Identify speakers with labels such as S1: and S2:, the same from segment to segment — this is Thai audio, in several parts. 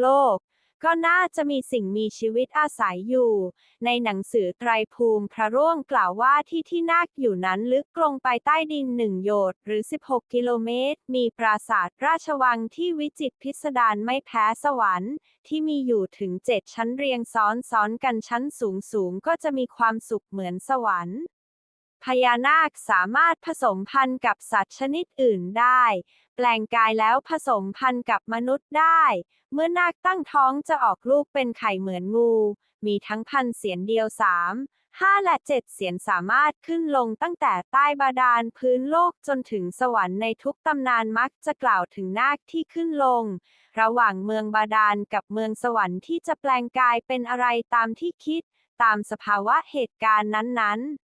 S1: โลก ก็น่าจะมีสิ่งมีชีวิตอาศัยอยู่ ในหนังสือไตรภูมิพระร่วงกล่าวว่าที่ที่นาคอยู่นั้นลึกลงไปใต้ดินหนึ่งโยชน์หรือ 16 กิโลเมตร มีปราสาทราชวังที่วิจิตรพิสดารไม่แพ้สวรรค์ ที่มีอยู่ถึงเจ็ดชั้นเรียงซ้อนซ้อนกันชั้นสูงสูงก็จะมีความสุขเหมือนสวรรค์ พญานาคสามารถผสมพันธุ์กับสัตว์ชนิดอื่นได้ แปลงกายแล้วผสมพันธุ์กับมนุษย์ได้ เมื่อนาคตั้งท้องจะออกลูกเป็นไข่เหมือนงู มีทั้งพันเสียนเดียวสามห้าและเจ็ดเสียนสามารถขึ้นลงตั้งแต่ใต้บาดาลพื้นโลกจนถึงสวรรค์ในทุกตำนานมักจะกล่าวถึงนาคที่ขึ้นลง ระหว่างเมืองบาดาลกับเมืองสวรรค์ที่จะแปลงกายเป็นอะไรตามที่คิด ตามสภาวะเหตุการณ์นั้นๆ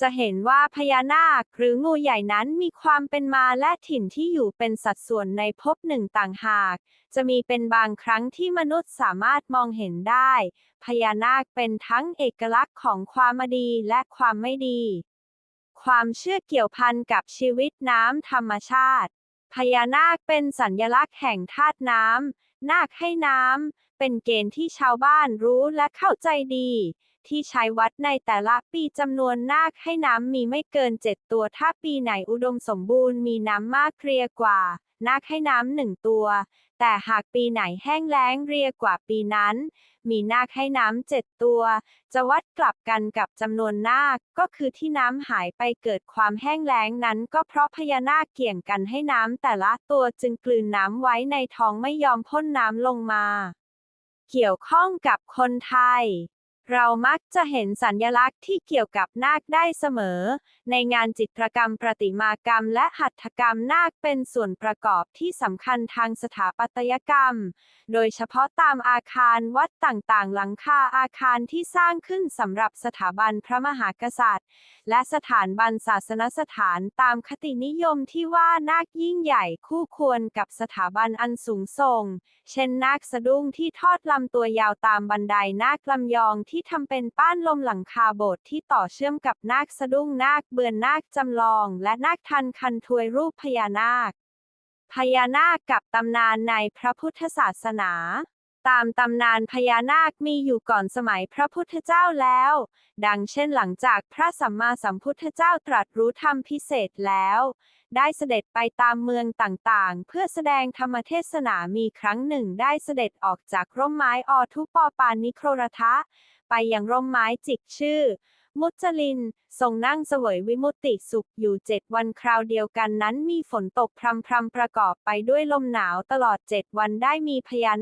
S1: จะเห็นว่าพญานาคหรืองูใหญ่นั้นมีความเป็นมาและถิ่นที่อยู่เป็นสัดส่วนในภพหนึ่งต่างหาก จะมีเป็นบางครั้งที่มนุษย์สามารถมองเห็นได้ พญานาคเป็นทั้งเอกลักษณ์ของความดีและความไม่ดี ความเชื่อเกี่ยวพันกับชีวิตน้ำธรรมชาติ พญานาคเป็นสัญลักษณ์แห่งธาตุน้ำ นาคให้น้ำ เป็นเกณฑ์ที่ชาวบ้านรู้และเข้าใจดี ที่ใช้วัดในแต่ละปีจำนวนนาคให้น้ำมีไม่เกินเจ็ดตัว ถ้าปีไหนอุดมสมบูรณ์มีน้ำมากเรียกว่า นาคให้น้ำหนึ่งตัว แต่หากปีไหนแห้งแล้งเรียกว่าปีนั้น มีนาคให้น้ำเจ็ดตัว จะวัดกลับกันกับจำนวนนาค ก็คือที่น้ำหายไปเกิดความแห้งแล้งนั้น ก็เพราะพญานาคเกี่ยงกันให้น้ำแต่ละตัวจึงกลืนน้ำไว้ในท้องไม่ยอมพ่นน้ำลงมา เกี่ยวข้องกับคนไทย เรามักจะเห็นสัญญลักษณ์ที่เกี่ยวกับนาคได้เสมอ ในงานจิตรกรรมประติมากรรมและหัตถกรรมนาคเป็นส่วนประกอบที่สำคัญทางสถาปัตยกรรม โดยเฉพาะตามอาคารวัดต่างๆ หลังคาอาคารที่สร้างขึ้นสำหรับสถาบันพระมหากษัตริย์ และสถานบันศาสนสถานตามคตินิยมที่ว่านาคยิ่งใหญ่คู่ควรกับสถาบันอันสูงส่ง เช่นนาคสะดุ้งที่ทอดลำตัวยาวตามบันไดนาคลำยองที่ที่ทำเป็นป้านลมหลังคาโบสถ์ที่ต่อเชื่อมกับนาคสะดุ้งนาคเบือนนาคจำลอง และนาคทันคันทวยรูปพญานาค พญานาคกับตำนานในพระพุทธศาสนาตามตำนานพญานาคมีอยู่ก่อนสมัยพระพุทธเจ้าแล้ว ดังเช่นหลังจากพระสัมมาสัมพุทธเจ้าตรัสรู้ธรรมพิเศษแล้ว ได้เสด็จไปตามเมืองต่างๆ เพื่อแสดงธรรมเทศนามีครั้งหนึ่งได้เสด็จออกจากร่มไม้อทุปปานิโครทะ ไปยังร่มไม้จิกชื่อ มุจลิน ทรงนั่งเสวยวิมุติสุขอยู่เจ็ดวันคราวเดียวกันนั้นมีฝนตกพรำพรำประกอบไปด้วยลมหนาวตลอดเจ็ดวันได้มีพญาน